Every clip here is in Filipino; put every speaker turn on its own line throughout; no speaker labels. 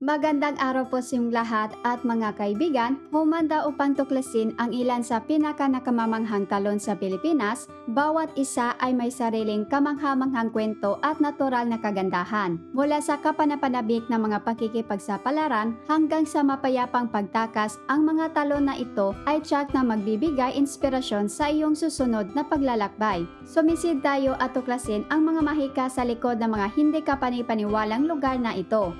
Magandang araw po sa inyong lahat at mga kaibigan. Humanda upang tuklasin ang ilan sa pinaka nakamamanghang talon sa Pilipinas. Bawat isa ay may sariling kamanghamanghang kwento at natural na kagandahan. Mula sa kapanapanabik ng mga pakikipagsapalaran hanggang sa mapayapang pagtakas, ang mga talon na ito ay tiyak na magbibigay inspirasyon sa iyong susunod na paglalakbay. Sumisid tayo at tuklasin ang mga mahika sa likod ng mga hindi kapanipaniwalang lugar na ito.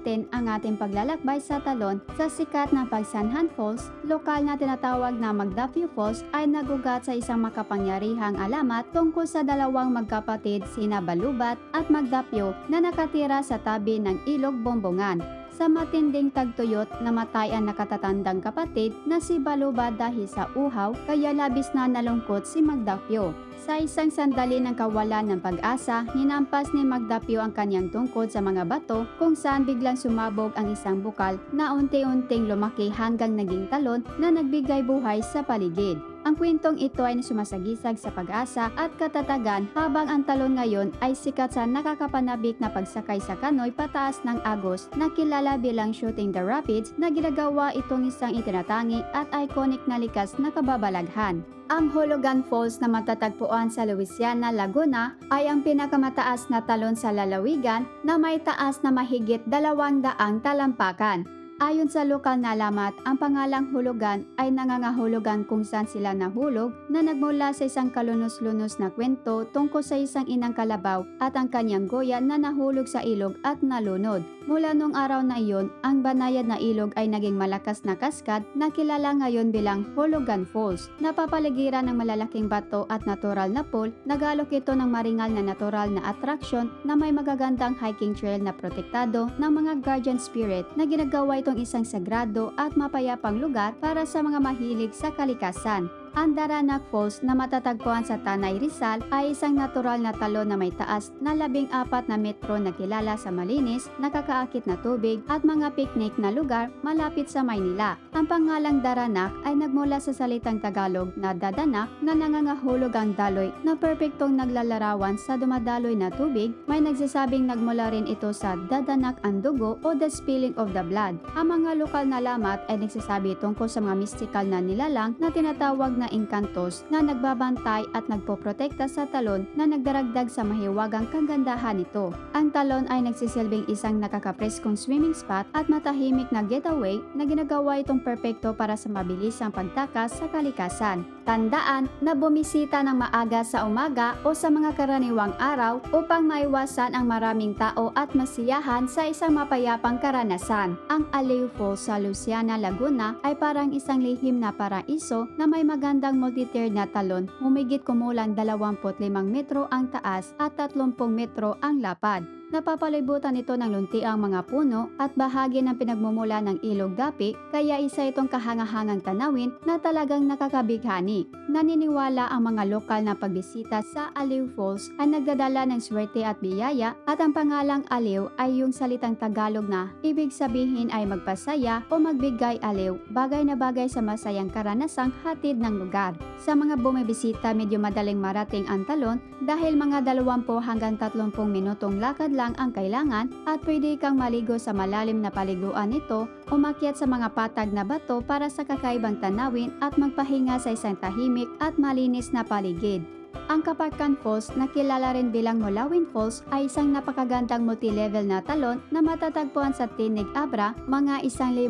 Natin ang ating paglalakbay sa talon sa sikat na Pagsanhan Falls, lokal na tinatawag na Magdafio Falls ay nagugat sa isang makapangyarihang alamat tungkol sa dalawang magkapatid sina Balubat at Magdapio na nakatira sa tabi ng ilog Bombongan. Sa matinding tagtuyot, namatay ang nakatatandang kapatid na si Balubat dahil sa uhaw kaya labis na nalungkot si Magdapio. Sa isang sandali ng kawalan ng pag-asa, hinampas ni Magdapio ang kanyang tungkod sa mga bato kung saan biglang sumabog ang isang bukal na unti-unting lumaki hanggang naging talon na nagbigay buhay sa paligid. Ang kwentong ito ay sumasagisag sa pag-asa at katatagan habang ang talon ngayon ay sikat sa nakakapanabik na pagsakay sa kanoy pataas ng Agos na kilala bilang Shooting the Rapids na ginagawa itong isang itinatangi at iconic na likas na kababalaghan. Ang Hologan Falls na matatagpuan sa Louisiana, Laguna ay ang pinakamataas na talon sa lalawigan na may taas na mahigit dalawang daang talampakan. Ayon sa lokal na alamat, ang pangalang hulugan ay nangangahulugan kung saan sila nahulog na nagmula sa isang kalunos-lunos na kwento tungkol sa isang inang kalabaw at ang kanyang goya na nahulog sa ilog at nalunod. Mula nung araw na iyon, ang banayad na ilog ay naging malakas na kaskad na kilala ngayon bilang Hulugan Falls. Napapaligiran ng malalaking bato at natural na pool, nagalok ito ng maringal na natural na attraction na may magagandang hiking trail na protektado ng mga guardian spirit na ginagawa itong isang sagrado at mapayapang lugar para sa mga mahilig sa kalikasan. Ang Daranak Falls na matatagpuan sa Tanay Rizal ay isang natural na talon na may taas na labing apat na metro na kilala sa malinis, nakakaakit na tubig at mga picnic na lugar malapit sa Maynila. Ang pangalang Daranak ay nagmula sa salitang Tagalog na dadanak na nangangahulog ang daloy na perpektong naglalarawan sa dumadaloy na tubig. May nagsasabing nagmula rin ito sa dadanak ang dugo o the spilling of the blood. Ang mga lokal na lamat ay nagsasabi tungkol sa mga mystical na nilalang na tinatawag na engkantos na nagbabantay at nagpoprotekta sa talon na nagdaragdag sa mahiwagang kagandahan nito. Ang talon ay nagsisilbing isang nakakapreskong swimming spot at matahimik na getaway na ginagawa itong perpekto para sa mabilisang pagtakas sa kalikasan. Tandaan na bumisita ng maaga sa umaga o sa mga karaniwang araw upang maiwasan ang maraming tao at masiyahan sa isang mapayapang karanasan. Ang Aliw Falls sa Luciana, Laguna ay parang isang lihim na paraiso na may magandang multi-tiered na talon, humigit kumulang 25 metro ang taas at 30 metro ang lapad. Napapalibutan ito ng luntiang mga puno at bahagi ng pinagmumula ng ilog dapi kaya isa itong kahangahangang tanawin na talagang nakakabighani. Naniniwala ang mga lokal na pagbisita sa Aliw Falls ay nagdadala ng swerte at biyaya at ang pangalang Aliw ay yung salitang Tagalog na ibig sabihin ay magpasaya o magbigay aliw, bagay na bagay sa masayang karanasang hatid ng lugar. Sa mga bumibisita medyo madaling marating ang talon dahil mga 20 hanggang 30 minutong lakad lang ang kailangan at pwede kang maligo sa malalim na paliguan nito, umakyat sa mga patag na bato para sa kakaibang tanawin at magpahinga sa isang tahimik at malinis na paligid. Ang Kaparkan Falls na kilala rin bilang Mulawin Falls ay isang napakagandang multi-level na talon na matatagpuan sa Tinig Abra, mga 1,500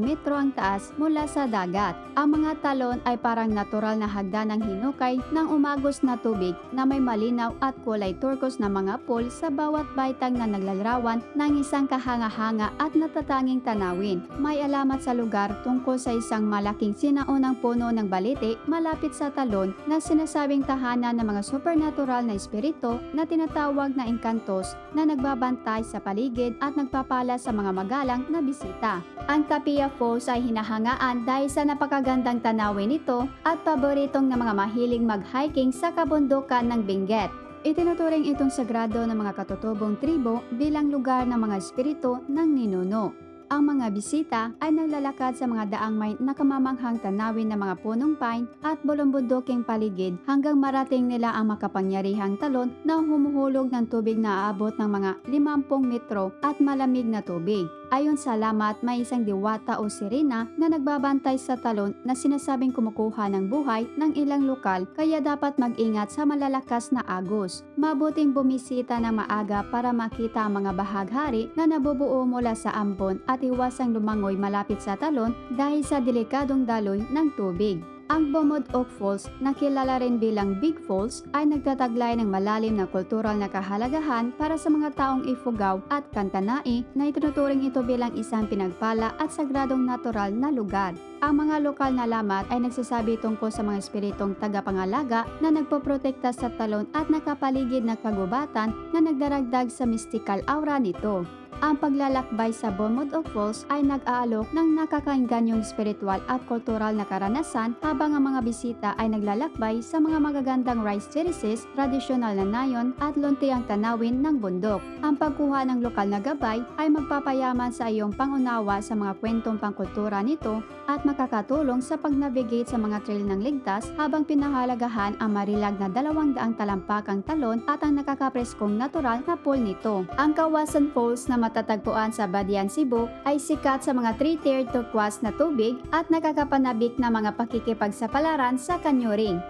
metro ang taas mula sa dagat. Ang mga talon ay parang natural na hagdanang hinukay ng umagos na tubig na may malinaw at kulay turkos na mga pool sa bawat baitang na naglalarawan ng isang kahanga-hanga at natatanging tanawin. May alamat sa lugar tungkol sa isang malaking sinaunang puno ng balete malapit sa talon na sinasabing tahanan ng mga supernatural na espiritu na tinatawag na engkantos na nagbabantay sa paligid at nagpapala sa mga magalang na bisita. Ang Tapia Falls ay hinahangaan dahil sa napakagandang tanawin nito at paboritong ng mga mahiling mag-hiking sa kabundukan ng Benguet. Itinuturing itong sagrado ng mga katutubong tribo bilang lugar ng mga espiritu ng ninuno. Ang mga bisita ay naglalakad sa mga daang may nakamamanghang tanawin ng mga punong pine at bulumbunduking paligid hanggang marating nila ang makapangyarihang talon na humuhulog ng tubig na aabot ng mga 50 metro at malamig na tubig. Ayon sa lamat, may isang diwata o sirena na nagbabantay sa talon na sinasabing kumukuha ng buhay ng ilang lokal kaya dapat mag-ingat sa malalakas na agos. Mabuting bumisita ng maaga para makita ang mga bahaghari na nabubuo mula sa ambon at iwasang lumangoy malapit sa talon dahil sa delikadong daloy ng tubig. Ang Bomod Oak Falls, na kilala rin bilang Big Falls, ay nagtataglay ng malalim na kultural na kahalagahan para sa mga taong Ifugao at Kantanai na itinuturing ito bilang isang pinagpala at sagradong natural na lugar. Ang mga lokal na lamat ay nagsasabi tungkol sa mga espiritong tagapangalaga na nagpoprotekta sa talon at nakapaligid na kagubatan na nagdaragdag sa mystical aura nito. Ang paglalakbay sa Bomod Oak Falls ay nag-aalok ng nakakainganyong spiritual at kultural na karanasan habang ang mga bisita ay naglalakbay sa mga magagandang rice terraces, tradisyonal na nayon at luntiang tanawin ng bundok. Ang pagkuha ng lokal na gabay ay magpapayaman sa iyong pangunawa sa mga kwentong pangkultura nito at makakatulong sa pag-navigate sa mga trail ng ligtas habang pinahalagahan ang marilag na dalawang daang talampakang talon at ang nakakapreskong natural na pool nito. Ang Kawasan Falls na matatagpuan sa Badian, Cebu ay sikat sa mga 3-tiered turquoise na tubig at nakakapanabik na mga pakikipagsapalaran sa kanyuring.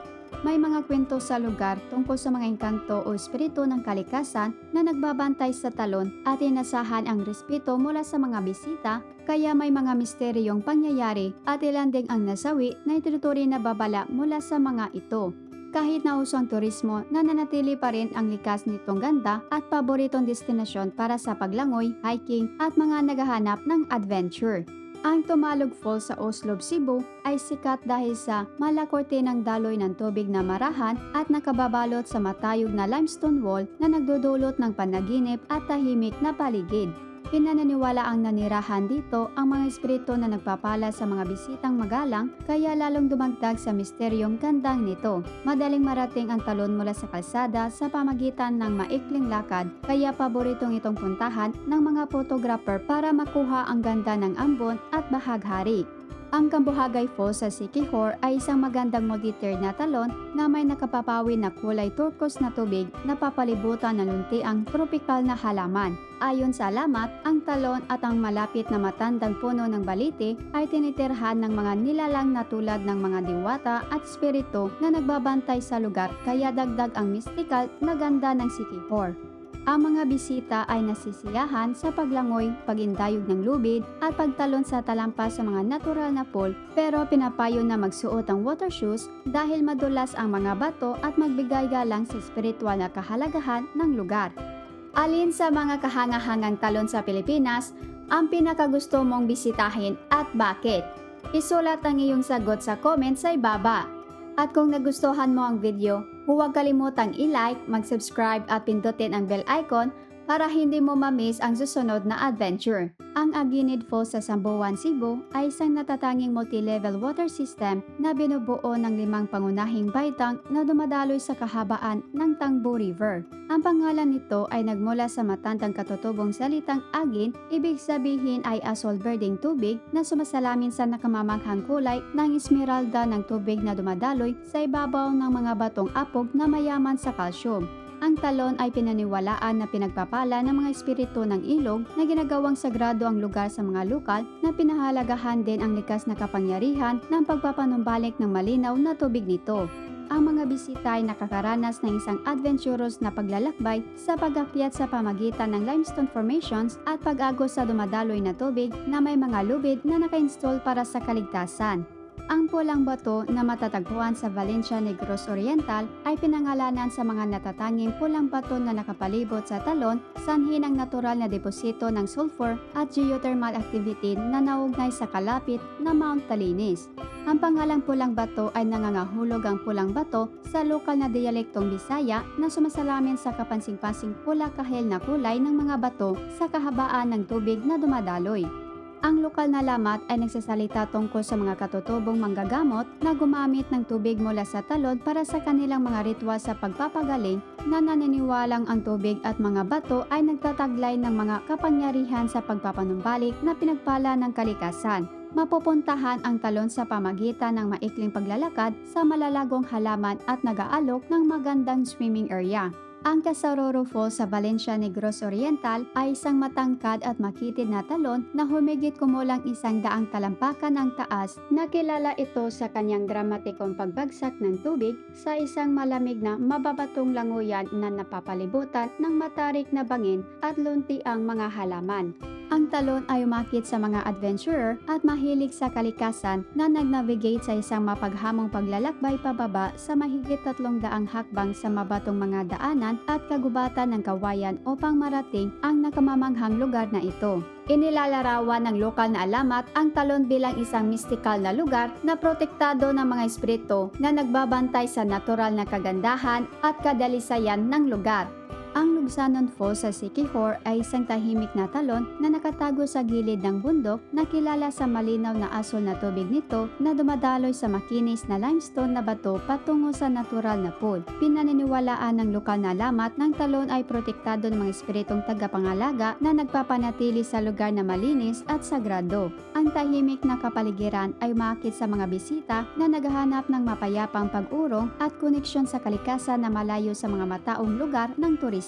May mga kwento sa lugar tungkol sa mga engkanto o espiritu ng kalikasan na nagbabantay sa talon at inasahan ang respeto mula sa mga bisita kaya may mga misteryong pangyayari at ilan ding ang nasawi na itinuturing na babala mula sa mga ito. Kahit na uso ang turismo, nananatili pa rin ang likas nitong ganda at paboritong destinasyon para sa paglangoy, hiking at mga naghahanap ng adventure. Ang Tumalog Falls sa Oslob, Cebu ay sikat dahil sa malakorte ng daloy ng tubig na marahan at nakababalot sa matayog na limestone wall na nagdudulot ng panaginip at tahimik na paligid. Pinananiwala ang nanirahan dito ang mga espiritu na nagpapala sa mga bisitang magalang kaya lalong dumagdag sa misteryong gandang nito. Madaling marating ang talon mula sa kalsada sa pamagitan ng maikling lakad kaya paboritong itong puntahan ng mga photographer para makuha ang ganda ng ambon at bahaghari. Ang Kambuhagay Falls sa Sikihor ay isang magandang multi-tiered na talon na may nakapapawi na kulay turquoise na tubig na papalibutan ng luntiang tropical na halaman. Ayon sa alamat, ang talon at ang malapit na matandang puno ng balite ay tinitirhan ng mga nilalang na tulad ng mga diwata at spirito na nagbabantay sa lugar kaya dagdag ang mystical na ganda ng Sikihor. Ang mga bisita ay nasisiyahan sa paglangoy, pagindayog ng lubid at pagtalon sa talampas sa mga natural na pool pero pinapayo na magsuot ang water shoes dahil madulas ang mga bato at magbigay galang sa espiritual na kahalagahan ng lugar. Alin sa mga kahangahangang talon sa Pilipinas ang pinakagusto mong bisitahin at bakit? Isulat ang iyong sagot sa comment sa ibaba. At kung nagustuhan mo ang video, huwag kalimutang i-like, mag-subscribe at pindutin ang bell icon para hindi mo ma-miss ang susunod na adventure. Ang Aginid Falls sa Sambuan, Cebu ay isang natatanging multi-level water system na binubuo ng limang pangunahing baitang na dumadaloy sa kahabaan ng Tangbo River. Ang pangalan nito ay nagmula sa matandang katutubong salitang agin, ibig sabihin ay asol berdeng tubig na sumasalamin sa nakamamanghang kulay ng esmeralda ng tubig na dumadaloy sa ibabaw ng mga batong apog na mayaman sa calcium. Ang talon ay pinaniwalaan na pinagpapala ng mga espiritu ng ilog na ginagawang sagrado ang lugar sa mga lokal na pinahalagahan din ang likas na kapangyarihan ng pagpapanumbalik ng malinaw na tubig nito. Ang mga bisita ay nakakaranas ng isang adventurous na paglalakbay sa pag-akyat sa pamagitan ng limestone formations at pag-agos sa dumadaloy na tubig na may mga lubid na naka-install para sa kaligtasan. Ang pulang bato na matatagpuan sa Valencia Negros Oriental ay pinangalanan sa mga natatanging pulang bato na nakapalibot sa talon, sanhi ng natural na deposito ng sulfur at geothermal activity na naugnay sa kalapit na Mount Talinis. Ang pangalang pulang bato ay nangangahulog ang pulang bato sa lokal na dialektong Bisaya na sumasalamin sa kapansing-pansing pula kahel na kulay ng mga bato sa kahabaan ng tubig na dumadaloy. Ang lokal na lamat ay nagsasalita tungkol sa mga katutubong manggagamot na gumamit ng tubig mula sa talon para sa kanilang mga ritual sa pagpapagaling na naniniwalang ang tubig at mga bato ay nagtataglay ng mga kapangyarihan sa pagpapanumbalik na pinagpala ng kalikasan. Mapupuntahan ang talon sa pamagitan ng maikling paglalakad sa malalagong halaman at nag-aalok ng magandang swimming area. Ang Casaroro Falls sa Valencia Negros Oriental ay isang matangkad at makitid na talon na humigit kumulang isang daang talampakan ang taas na kilala ito sa kanyang dramatikong pagbagsak ng tubig sa isang malamig na mababatong langoyan na napapalibutan ng matarik na bangin at lunti ang mga halaman. Ang talon ay umakit sa mga adventurer at mahilig sa kalikasan na nag-navigate sa isang mapaghamong paglalakbay pababa sa mahigit tatlong daang hakbang sa mabatong mga daanan at kagubatan ng kawayan upang marating ang nakamamanghang lugar na ito. Inilalarawan ng lokal na alamat ang talon bilang isang mystical na lugar na protektado ng mga espiritu na nagbabantay sa natural na kagandahan at kadalisayan ng lugar. Ang Lugsanon Falls sa Siquijor ay isang tahimik na talon na nakatago sa gilid ng bundok na kilala sa malinaw na asol na tubig nito na dumadaloy sa makinis na limestone na bato patungo sa natural na pool. Pinaniniwalaan ng lokal na alamat ng talon ay protektado ng mga espiritong tagapangalaga na nagpapanatili sa lugar na malinis at sagrado. Ang tahimik na kapaligiran ay umakit sa mga bisita na naghahanap ng mapayapang pag-urong at koneksyon sa kalikasan na malayo sa mga mataong lugar ng turista.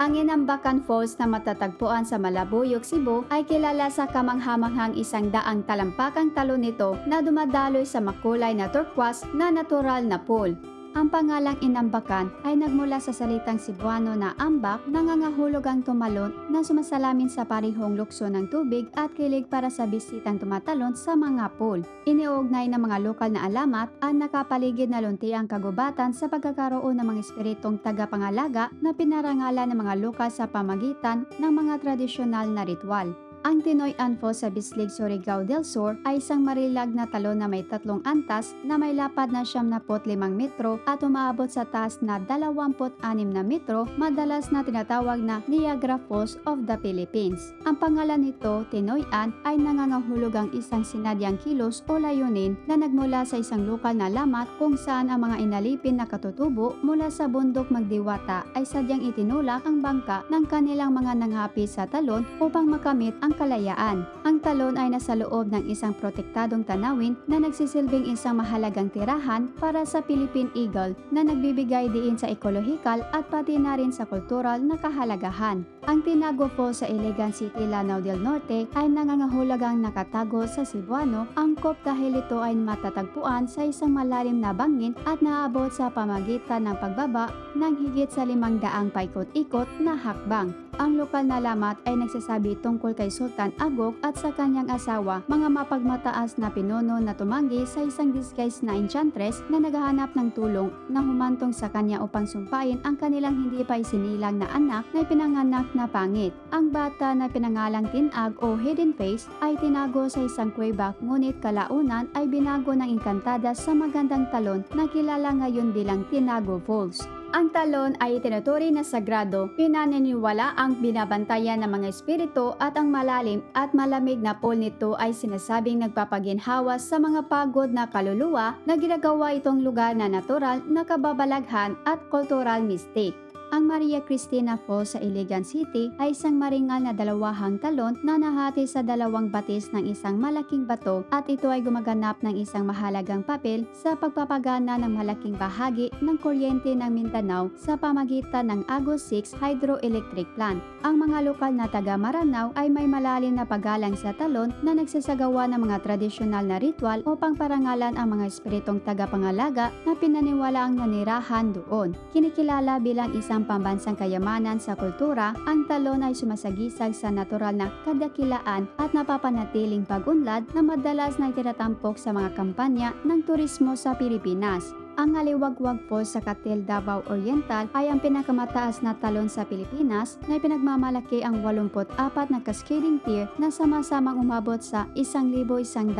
Ang Inambakan Falls na matatagpuan sa Malabuyok, Cebu ay kilala sa kamanghamanghang isang daang talampakang talon nito na dumadaloy sa makulay na turquoise na natural na pool. Ang pangalang Inambakan ay nagmula sa salitang Cebuano na ambak nangangahulog ang tumalon na sumasalamin sa parihong lukso ng tubig at kilig para sa bisitang tumatalon sa mga pool. Iniugnay ng mga lokal na alamat ang nakapaligid na luntiang kagubatan sa pagkakaroon ng mga espiritong tagapangalaga na pinarangalan ng mga lokal sa pamagitan ng mga tradisyonal na ritual. Ang Tinoy Anfo sa Bislig, Surigao del Sur ay isang marilag na talon na may tatlong antas na may lapad na 75 metro at umaabot sa taas na 26 na metro, madalas na tinatawag na Niagara Falls of the Philippines. Ang pangalan nito, Tinoy An, ay nangangahulog ang isang sinadyang kilos o layunin na nagmula sa isang lokal na lamat kung saan ang mga inalipin na katutubo mula sa bundok magdiwata ay sadyang itinulak ang bangka ng kanilang mga nanghapi sa talon upang makamit ang kalayaan. Ang talon ay nasa loob ng isang protektadong tanawin na nagsisilbing isang mahalagang tirahan para sa Philippine Eagle na nagbibigay diin sa ekologikal at pati na rin sa kultural na kahalagahan. Ang Tinago Falls sa Iligan City, Lanao del Norte ay nangangahulagang nakatago sa Cebuano angkop dahil ito ay matatagpuan sa isang malalim na bangin at naabot sa pamagitan ng pagbaba ng higit sa limang daang paikot-ikot na hakbang. Ang lokal na lamat ay nagsasabi tungkol kay Sultan Agok at sa kanyang asawa, mga mapagmataas na pinuno na tumanggi sa isang disguise na enchantress na naghahanap ng tulong na humantong sa kanya upang sumpain ang kanilang hindi pa isinilang na anak na pinanganak na pangit. Ang bata na pinangalang Tinag o Hidden Face ay tinago sa isang kuweba ngunit kalaunan ay binago ng engkantada sa magandang talon na kilala ngayon bilang Tinago Falls. Ang talon ay tinuturi na sagrado, pinaniniwala ang binabantayan ng mga espiritu at ang malalim at malamig na pool nito ay sinasabing nagpapaginhawa sa mga pagod na kaluluwa na ginagawa itong lugar na natural na kababalaghan at cultural mystic. Ang Maria Cristina Falls sa Iligan City ay isang maringal na dalawahang talon na nahati sa dalawang batis ng isang malaking bato at ito ay gumaganap ng isang mahalagang papel sa pagpapagana ng malaking bahagi ng kuryente ng Mindanao sa pamagitan ng Agos 6 Hydroelectric Plant. Ang mga lokal na taga Maranao ay may malalim na paggalang sa talon na nagsasagawa ng mga tradisyonal na ritual upang parangalan ang mga espiritong tagapangalaga na pinaniwala ang nanirahan doon. Kinikilala bilang isang pambansang kayamanan sa kultura, ang talon ay sumasagisag sa natural na kadakilaan at napapanatiling pag-unlad na madalas na itinatampok sa mga kampanya ng turismo sa Pilipinas. Ang Aliwagwag Falls sa Catil, Davao Oriental ay ang pinakamataas na talon sa Pilipinas na pinagmamalaki ang 84 na cascading tier na sama-samang umabot sa 1,110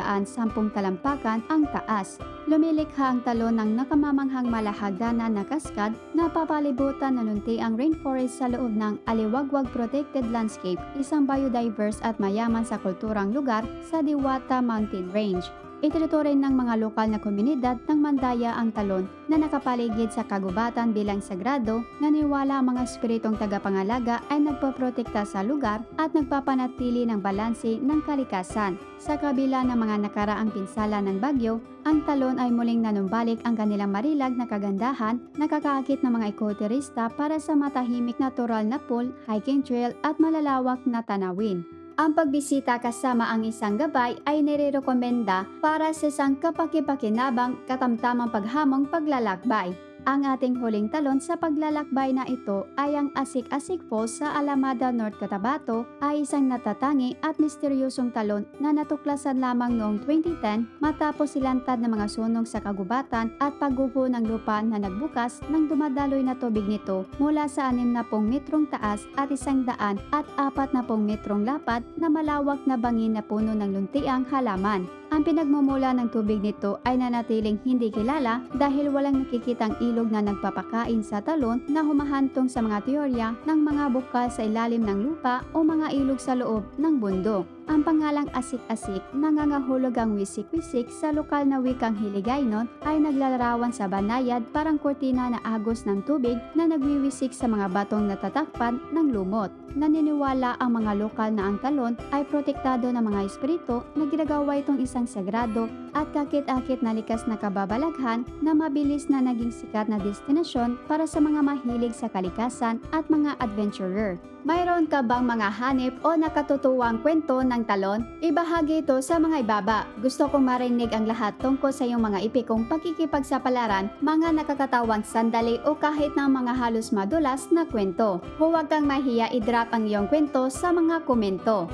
talampakan ang taas. Lumilikha ang talon ng nakamamanghang malahaganan na kaskad na papalibutan ng luntiang rainforest sa loob ng Aliwagwag Protected Landscape, isang biodiverse at mayaman sa kulturang lugar sa Diwata Mountain Range. Itinuturo rin ng mga lokal na komunidad ng Mandaya ang talon na nakapaligid sa kagubatan bilang sagrado, naniwala ang mga espiritong tagapangalaga ay nagpoprotekta sa lugar at nagpapanatili ng balanse ng kalikasan. Sa kabila ng mga nakaraang pinsala ng bagyo, ang talon ay muling nanumbalik ang kanilang marilag na kagandahan, nakakaakit ng mga ekoturista para sa matahimik natural na pool, hiking trail at malalawak na tanawin. Ang pagbisita kasama ang isang gabay ay nirerekomenda para sa isang kapakipakinabang katamtamang paghamong paglalakbay. Ang ating huling talon sa paglalakbay na ito ay ang Asik-Asik Falls sa Alamada, North Cotabato ay isang natatangi at misteryosong talon na natuklasan lamang noong 2010 matapos silantad ng mga sunog sa kagubatan at pagguho ng lupa na nagbukas ng dumadaloy na tubig nito mula sa 60 metrong taas at 100 at 40 metrong lapad na malawak na bangin na puno ng luntiang halaman. Ang pinagmumula ng tubig nito ay nanatiling hindi kilala dahil walang nakikitang ilog na nagpapakain sa talon na humahantong sa mga teorya ng mga bukal sa ilalim ng lupa o mga ilog sa loob ng bundok. Ang pangalang asik-asik, nangangahulog ang wisik-wisik sa lokal na wikang Hiligaynon ay naglalarawan sa banayad parang kortina na agos ng tubig na nagwiwisik sa mga batong natatakpan ng lumot. Naniniwala ang mga lokal na ang talon ay protektado ng mga espiritu na ginagawa itong isang sagrado at kakit-akit na likas na kababalaghan na mabilis na naging sikat na destinasyon para sa mga mahilig sa kalikasan at mga adventurer. Mayroon ka bang mga hanip o nakatutuwang kwento ng talon? Ibahagi ito sa mga ibaba. Gusto kong marinig ang lahat tungkol sa iyong mga ipikong pakikipagsapalaran, mga nakakatawang sandali o kahit na mga halos madulas na kwento. Huwag kang mahiya i-drop ang iyong kwento sa mga komento.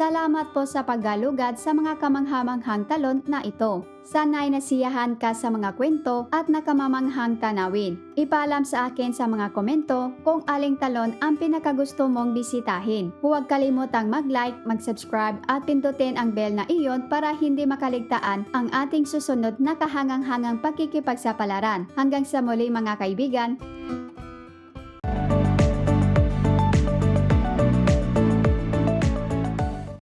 Salamat po sa paggalugad sa mga kamanghamanghang talon na ito. Sana'y nasiyahan ka sa mga kwento at nakamamanghang tanawin. Ipaalam sa akin sa mga komento kung aling talon ang pinakagusto mong bisitahin. Huwag kalimutang mag-like, mag-subscribe at pindutin ang bell na iyon para hindi makaligtaan ang ating susunod na kahangang-hangang pakikipagsapalaran. Hanggang sa muli mga kaibigan,